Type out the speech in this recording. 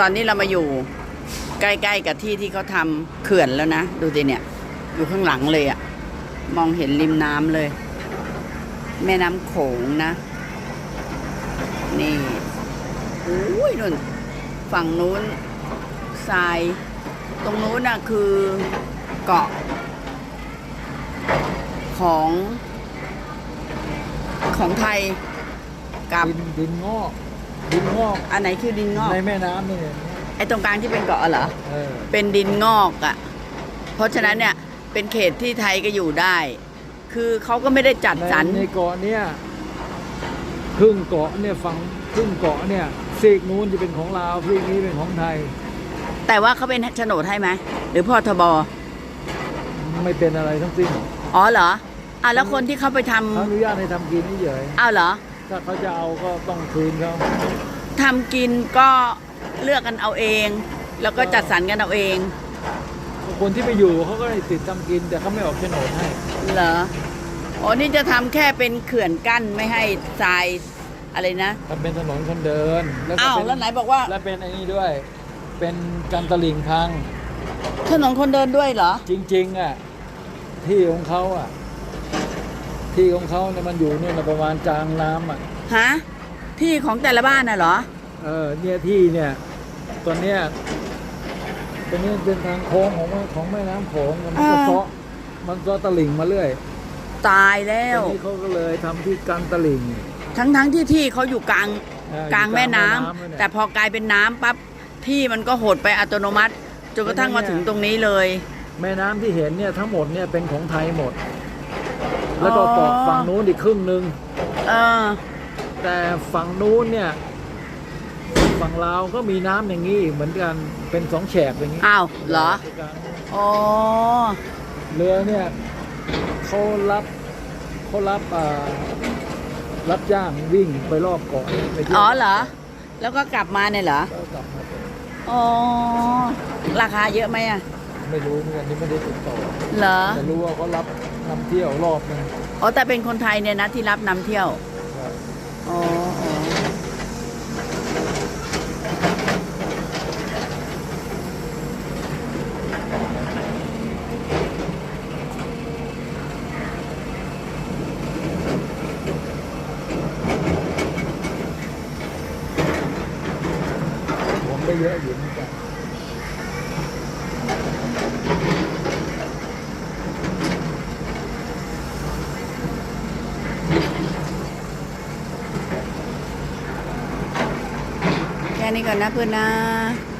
ตอนนี้เรามาอยู่ใกล้ๆกับที่ที่เขาทำเขื่อนแล้วนะ ดูสิเนี่ย อยู่ข้างหลังเลยอะมองเห็นริมน้ำเลย แม่น้ำโขงนะ นี่อุ้ยนุ่น ฝั่งนู้นทราย ตรงนู้นน่ะคือเกาะ ของของไทยกับดินดินงอก ดินงอกอันไหนคือดินงอก ในแม่น้ำนี่เนี่ยไอ้ตรงกลางที่เป็นเกาะเหรอ เออเป็นดินงอกอะ่ะ เพราะฉะนั้นเนี่ยเป็นเขตที่ไทยก็อยู่ได้ คือเขาก็ไม่ได้จัดสรรในในเกาะเนี่ยครึ่งเกาะเนี่ยฝั่งครึ่งเกาะเนี่ยซีกนู้นจะเป็นของลาวซีกนี้เป็นของไทย แต่ว่าเขาเป็นโฉนดให้ไหมหรือพ่อทบไม่เป็นอะไรทั้งสิ้นอ๋อเหรออะแล้วคนที่เขาไปทำเขาอนุญาตให้ทำกินเฉยอ้าวเหรอๆ ถ้าเขาจะเอาก็ต้องคืนเขาทำกินก็เลือกกันเอาเอง แล้วก็จัดสรรกันเอาเอง คนที่ไปอยู่เขาก็ได้ติดทำกิน แต่เขาไม่ออกโฉนดให้เหรออ๋อนี่จะทำแค่เป็นเขื่อนกั้นไม่ให้ทรายอะไรนะทำเป็นถนนคนเดินแล้วก็อ้าวเป็นแล้วไหนบอกว่าแล้วเป็นไอ้นี่ด้วย เป็นการตลิ่งพังถนนคนเดินด้วยเหรอ จริง ๆอะที่ของเขาอะ ที่ของเขาเนี่ยมันอยู่เนี่ยนะประมาณจางน้ำอะฮะที่ของแต่ละบ้านน่ะเหรอ เออเนี่ยที่เนี่ยตอนเนี้ยตรงนี้เป็นทางโค้งของของแม่น้ำโขงมันก็อ่าเซาะมันเซาะตลิ่งมาเรื่อยตายแล้ตว อนนี้เขาก็เลยทำที่กลางตลิ่งทั้งทั้งที่ที่เขาอยู่กลางอ่อกลางแม่น้ำอยู่กลางแม่น้ำเลยเนี่ย แต่พอกลายเป็นน้ำปั๊บที่มันก็หดไปอัตโนมัติจนกระทั่งมาถึงตรงนี้เลย แม่น้ำที่เห็นเนี่ยทั้งหมดเนี่ยเป็นของไทยหมด แล้วก็อ๋อเกาะฝั่งนู้นอีกครึ่งหนึ่งเออแต่ฝั่งนู้นเนี่ย ฝั่งลาวก็มีน้ำอย่างนี้เหมือนกันเป็นสองแฉกอย่างนี้อ้าวเหรอยู่กลางอ๋อเรือเนี่ยเขารับเขารับอ่ารับจ้างวิ่งไปรอบเกาะไปที่ยวอ๋อเหรอ แล้วก็กลับมาเนี่ยเหรอก็กลับมาเป็นอ๋อราคาเยอะไหมอะ ไม่รู้เหมือนกันนี่ไม่ได้ติดต่อเหรอ แต่รู้ว่าเขารับนำเที่ยวรอบนึงอ๋อแต่เป็นคนไทยเนี่ยนะที่รับนำเที่ยวครับอ๋ออ๋อผมได้เยอะอยู่เหมือนกัน ค่นี้ก่อนนะเพื่อนนะ